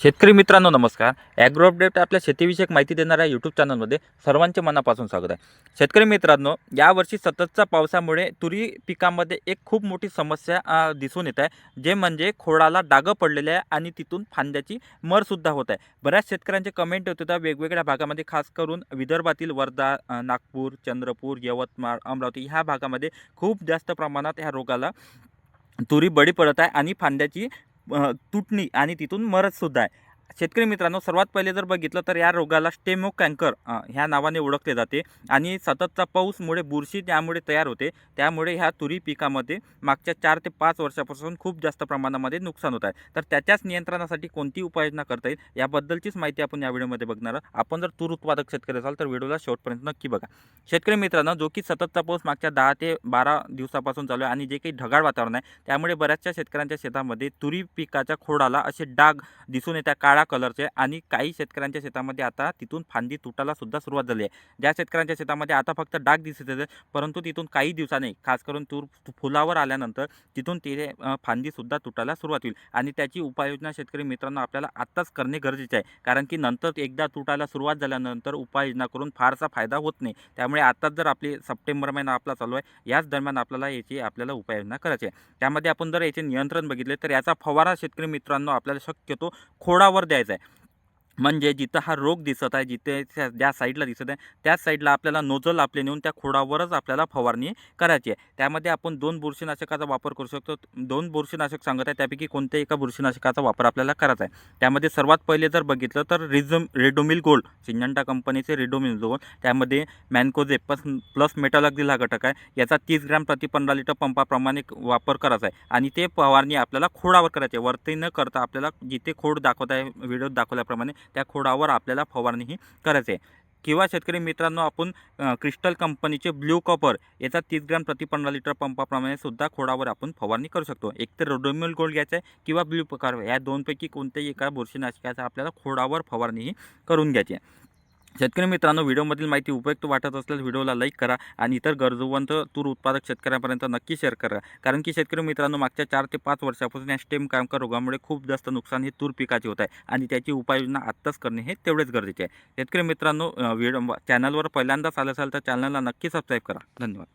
शेतकरी मित्रांनो नमस्कार. ॲग्रो अपडेट आपल्या शेतीविषयक माहिती देणाऱ्या यूट्यूब चॅनलमध्ये सर्वांचे मनापासून स्वागत आहे. शेतकरी मित्रांनो यावर्षी सततच्या पावसामुळे तुरी पिकामध्ये एक खूप मोठी समस्या दिसून येत आहे जे म्हणजे खोडाला डागं पडलेले आहे आणि तिथून फांद्याची मरसुद्धा होत आहे. बऱ्याच शेतकऱ्यांचे कमेंट होत होत्या वेगवेगळ्या भागामध्ये खास करून विदर्भातील वर्धा नागपूर चंद्रपूर यवतमाळ अमरावती ह्या भागामध्ये खूप जास्त प्रमाणात ह्या रोगाला तुरी बळी पडत आहे आणि फांद्याची तुटणी आणि तिथून मरतसुद्धा आहे. शेतकरी मित्रांनो सर्वात पहिले जर बघितलं तर या रोगाला स्टेमो कँकर ह्या नावाने ओळखले जाते आणि सततचा पाऊसमुळे बुरशी त्यामुळे तयार होते. त्यामुळे ह्या तुरी पिकामध्ये मागच्या चार ते पाच वर्षापासून खूप जास्त प्रमाणामध्ये नुकसान होत आहे. तर त्याच्याच नियंत्रणासाठी कोणती उपाययोजना करता येईल याबद्दलचीच माहिती आपण या व्हिडिओमध्ये बघणार आहोत. आपण जर तूर उत्पादक शेतकरी असाल तर व्हिडिओला शेवटपर्यंत नक्की बघा. शेतकरी मित्रांनो जो की सततचा पाऊस मागच्या दहा ते बारा दिवसापासून चालू आहे आणि जे काही ढगाळ वातावरण आहे त्यामुळे बऱ्याचशा शेतकऱ्यांच्या शेतामध्ये तुरी पिकाच्या खोडाला असे डाग दिसून येत्या काळ्या कलरचे आणि काही शेतकऱ्यांच्या शेतामध्ये आता तिथून फांदी तुटायला सुद्धा सुरुवात झाली आहे. ज्या शेतकऱ्यांच्या शेतामध्ये आता फक्त डाग दिसत येते परंतु तिथून काही दिवसांनी खास करून तूर फुलावर आल्यानंतर तिथून ते फांदीसुद्धा तुटायला सुरुवात होईल. आणि त्याची उपाययोजना शेतकरी मित्रांनो आपल्याला आत्ताच करणे गरजेचे आहे. कारण की नंतर एकदा तुटायला सुरुवात झाल्यानंतर उपाययोजना करून फारसा फायदा होत नाही. त्यामुळे आत्ताच जर आपली सप्टेंबर महिना आपला चालू आहे याच दरम्यान आपल्याला याची आपल्याला उपाययोजना करायची आहे. त्यामध्ये आपण जर याचे नियंत्रण बघितले तर याचा फवारा शेतकरी मित्रांनो आपल्याला शक्यतो खोडावर द्यायचा आहे म्हणजे जिथं हा रोग दिसत आहे जिथे त्या- ज्या साईडला दिसत आहे त्याच साईडला आपल्याला नोजल आपले नेऊन त्या खोडावरच आपल्याला फवारणी करायची आहे. त्यामध्ये आपण दोन बुरशीनाशकाचा वापर करू शकतो. दोन बुरशीनाशक सांगत आहे त्यापैकी कोणत्याही एका बुरशीनाशकाचा वापर आपल्याला करायचा आहे. त्यामध्ये सर्वात पहिले जर बघितलं तर रिझम रेडोमिल गोल्ड सिंजंटा कंपनीचे रेडोमिल गोल्ड त्यामध्ये मॅनकोजे प्लस प्लस मेटालॉक्झिल हा घटक आहे. याचा तीस ग्रॅम प्रति पंधरा लिटर पंपाप्रमाणे वापर करायचा आहे. आणि ते फवारणी आपल्याला खोडावर करायची आहे. वरती न करता आपल्याला जिथे खोड दाखवत आहे व्हिडिओत दाखवल्याप्रमाणे त्या खोडावर आपल्याला फवारणीही करायचे करायची आहे किंवा शेतकरी मित्रांनो आपण क्रिस्टल कंपनीचे ब्ल्यू कॉपर याचा तीस ग्रॅम प्रति पंधरा लिटर पंपाप्रमाणे सुद्धा खोडावर आपण फवारणी करू शकतो. एक तर रोडोमिल गोल्ड घ्यायचं आहे किंवा ब्ल्यू प्रकार या दोनपैकी कोणत्याही एका बुरशीनाशकाचा आपल्याला खोडावर फवारणी ही करून घ्यायची आहे. शेतकरी मित्रांनो व्हिडिओमधील माहिती उपयुक्त वाटत असल्यास व्हिडिओला लाईक करा आणि इतर गरजवंत तूर उत्पादक शेतकऱ्यांपर्यंत नक्की शेअर करा. कारण की शेतकरी मित्रांनो मागच्या चार ते पाच वर्षापासून या स्टेम कामकर रोगामुळे खूप जास्त नुकसान हे तूर पिकाचे होत आहे आणि त्याची उपाययोजना आत्ताच करणे हे तेवढेच गरजेचे आहे. शेतकरी मित्रांनो व्हिडिओ चॅनलवर पहिल्यांदाच आलं असाल तर चॅनलला नक्की सबस्क्राईब करा. धन्यवाद.